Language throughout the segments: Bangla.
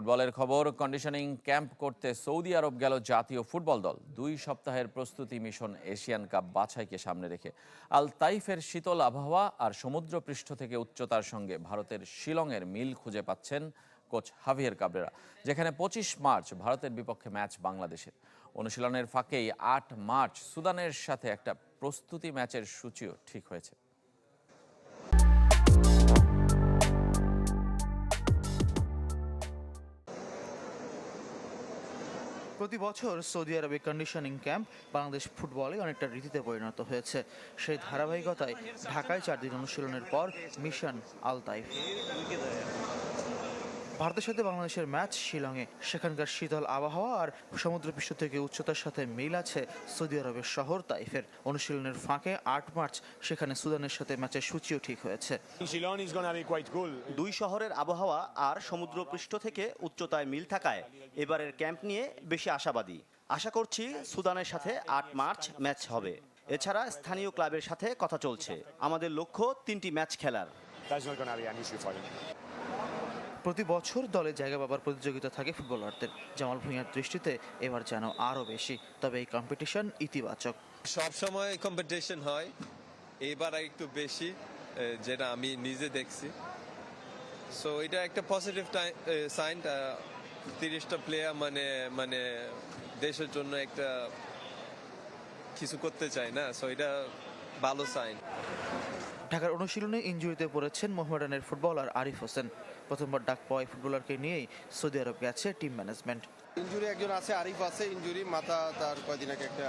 ফুটবলের খবর কন্ডিশনিং ক্যাম্প করতে সৌদি আরব গেল জাতীয় ফুটবল দল। দুই সপ্তাহের প্রস্তুতি মিশন এশিয়ান কাপ বাছাইকে সামনে রেখে। আল তাইফের শীতল আবহাওয়া আর সমুদ্রপৃষ্ঠ থেকে উচ্চতার সঙ্গে ভারতের শিলংয়ের মিল খুঁজে পাচ্ছেন কোচ হাভিয়ার কাবরেরা, যেখানে পঁচিশ মার্চ ভারতের বিপক্ষে ম্যাচ বাংলাদেশের। অনুশীলনের ফাঁকেই আট মার্চ সুদানের সাথে একটা প্রস্তুতি ম্যাচের সূচিও ঠিক হয়েছে। প্রতি বছর সৌদি আরবে কন্ডিশনিং ক্যাম্প বাংলাদেশ ফুটবলে অনেকটা রীতিতে পরিণত হয়েছে। সেই ধারাবাহিকতায় ঢাকায় চার দিন অনুশীলনের পর মিশন আল তাইফ ভারতের সাথে বাংলাদেশের ম্যাচ শিলংয়ে সেখানকার শীতল আবহাওয়া আর সমুদ্রপৃষ্ঠ থেকে উচ্চতার সাথে মিল আছে সৌদি আরবের শহর তাইফের। অনুশীলনের ফাঁকে আট মার্চ সেখানে সুদানের সাথে ম্যাচের সূচিও ঠিক হয়েছে। দুই শহরের আবহাওয়া আর সমুদ্রপৃষ্ঠ থেকে উচ্চতায় মিল থাকায় এবারের ক্যাম্প নিয়ে বেশি আশাবাদী। আশা করছি সুদানের সাথে আট মার্চ ম্যাচ হবে। এছাড়া স্থানীয় ক্লাবের সাথে কথা চলছে। আমাদের লক্ষ্য তিনটি ম্যাচ খেলার। প্রতি বছর দলে জায়গা পাবার প্রতিযোগিতা থাকে ফুটবলারদের। জামাল ভুঁইয়ার দৃষ্টিতে এবার যেন আরও বেশি, তবে এই কম্পিটিশন ইতিবাচক। সব সময় কম্পিটিশন হয়, এবার একটু বেশি যেটা আমি নিজে দেখছি। সো এটা একটা পজিটিভ সাইন তিরিশটা প্লেয়ার মানে মানে দেশের জন্য একটা কিছু করতে চায় না সো এটা ভালো সাইন ঢাকার অনুশীলনে ইনজুরিতে পড়েছেন মোহামেডানের ফুটবলার আরিফ হোসেন। প্রথমবার ডাক পাওয়া ফুটবলারকে নিয়েই সৌদি আরব গেছে টিম ম্যানেজমেন্ট। ইনজুরি একজন আছে, আরিফ আছে ইনজুরি মাথা তার কয়দিন আগে একটা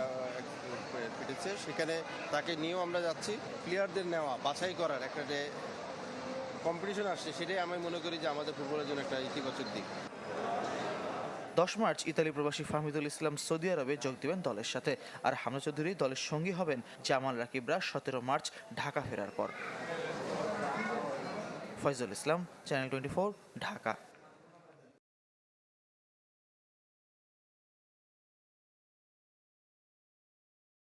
ফেটেছে। সেখানে তাকে নিয়েও আমরা যাচ্ছি। প্লেয়ারদের নেওয়া, বাছাই করার একটা যে কম্পিটিশন আসছে, সেটাই আমি মনে করি যে আমাদের ফুটবলের জন্য একটা ইতিবাচক দিক। দশ মার্চ ইতালি প্রবাসী ফাহমিদুল ইসলাম সৌদি আরবে যোগ দেবেন দলের সাথে। আর হামলা চৌধুরী দলের সঙ্গী হবেন জামাল রাকিবরা সতেরো মার্চ ঢাকা ফেরার পর। Faizul Islam, channel twenty Dhaka.